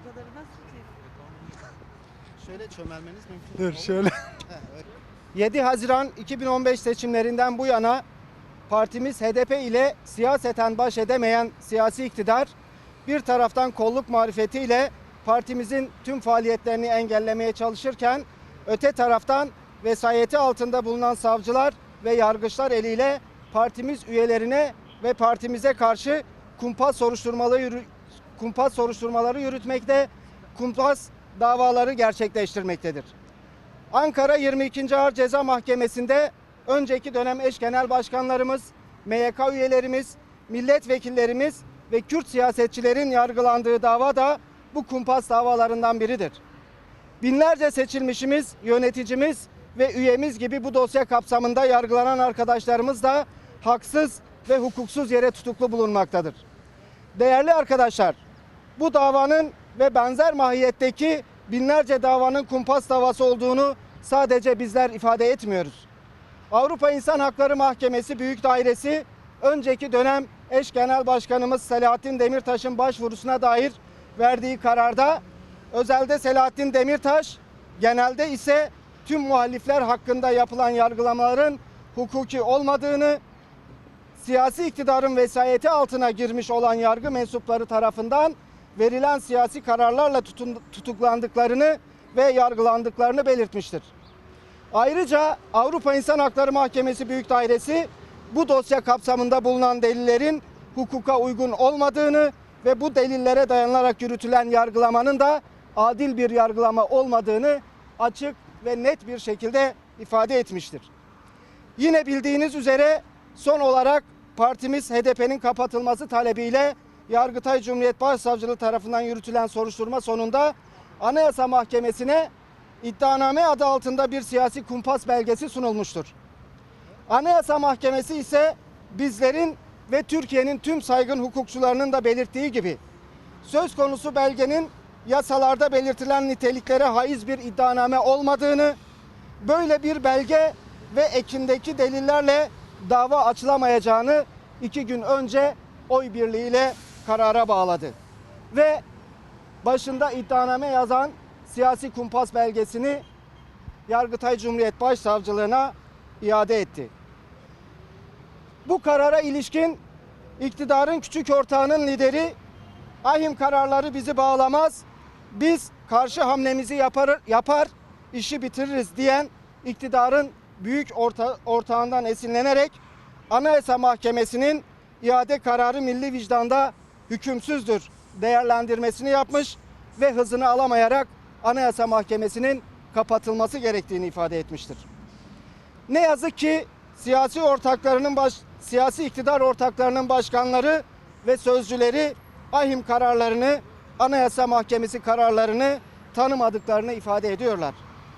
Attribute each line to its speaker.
Speaker 1: O kadarı nasıl?
Speaker 2: Şöyle çömelmeniz mümkün.
Speaker 3: Dur şöyle.
Speaker 2: Heh, evet.
Speaker 4: 7 Haziran 2015 seçimlerinden bu yana partimiz HDP ile siyaseten baş edemeyen siyasi iktidar bir taraftan kolluk marifetiyle partimizin tüm faaliyetlerini engellemeye çalışırken öte taraftan vesayeti altında bulunan savcılar ve yargıçlar eliyle partimiz üyelerine ve partimize karşı kumpas soruşturmaları yürü- kumpas soruşturmaları yürütmekte, kumpas davaları gerçekleştirmektedir. Ankara 22. Ağır Ceza Mahkemesi'nde önceki dönem eş genel başkanlarımız, MYK üyelerimiz, milletvekillerimiz ve Kürt siyasetçilerin yargılandığı dava da bu kumpas davalarından biridir. Binlerce seçilmişimiz, yöneticimiz ve üyemiz gibi bu dosya kapsamında yargılanan arkadaşlarımız da haksız ve hukuksuz yere tutuklu bulunmaktadır. Değerli arkadaşlar, bu davanın ve benzer mahiyetteki binlerce davanın kumpas davası olduğunu sadece bizler ifade etmiyoruz. Avrupa İnsan Hakları Mahkemesi Büyük Dairesi önceki dönem eş genel başkanımız Selahattin Demirtaş'ın başvurusuna dair verdiği kararda özelde Selahattin Demirtaş genelde ise tüm muhalifler hakkında yapılan yargılamaların hukuki olmadığını siyasi iktidarın vesayeti altına girmiş olan yargı mensupları tarafından verilen siyasi kararlarla tutun- tutuklandıklarını ve yargılandıklarını belirtmiştir. Ayrıca Avrupa İnsan Hakları Mahkemesi Büyük Dairesi bu dosya kapsamında bulunan delillerin hukuka uygun olmadığını ve bu delillere dayanarak yürütülen yargılamanın da adil bir yargılama olmadığını açık ve net bir şekilde ifade etmiştir. Yine bildiğiniz üzere son olarak partimiz HDP'nin kapatılması talebiyle Yargıtay Cumhuriyet Başsavcılığı tarafından yürütülen soruşturma sonunda Anayasa Mahkemesi'ne iddianame adı altında bir siyasi kumpas belgesi sunulmuştur. Anayasa Mahkemesi ise bizlerin ve Türkiye'nin tüm saygın hukukçularının da belirttiği gibi söz konusu belgenin yasalarda belirtilen niteliklere haiz bir iddianame olmadığını, böyle bir belge ve ekindeki delillerle dava açılamayacağını iki gün önce oy birliğiyle karara bağladı. Ve başında iddianame yazan siyasi kumpas belgesini Yargıtay Cumhuriyet Başsavcılığına iade etti. Bu karara ilişkin iktidarın küçük ortağının lideri ahim kararları bizi bağlamaz. Biz karşı hamlemizi yapar, yapar işi bitiririz diyen iktidarın büyük orta, ortağından esinlenerek Anayasa Mahkemesi'nin iade kararı milli vicdanda hükümsüzdür değerlendirmesini yapmış ve hızını alamayarak Anayasa Mahkemesi'nin kapatılması gerektiğini ifade etmiştir. Ne yazık ki siyasi ortaklarının baş, siyasi iktidar ortaklarının başkanları ve sözcüleri ahim kararlarını, Anayasa Mahkemesi kararlarını tanımadıklarını ifade ediyorlar.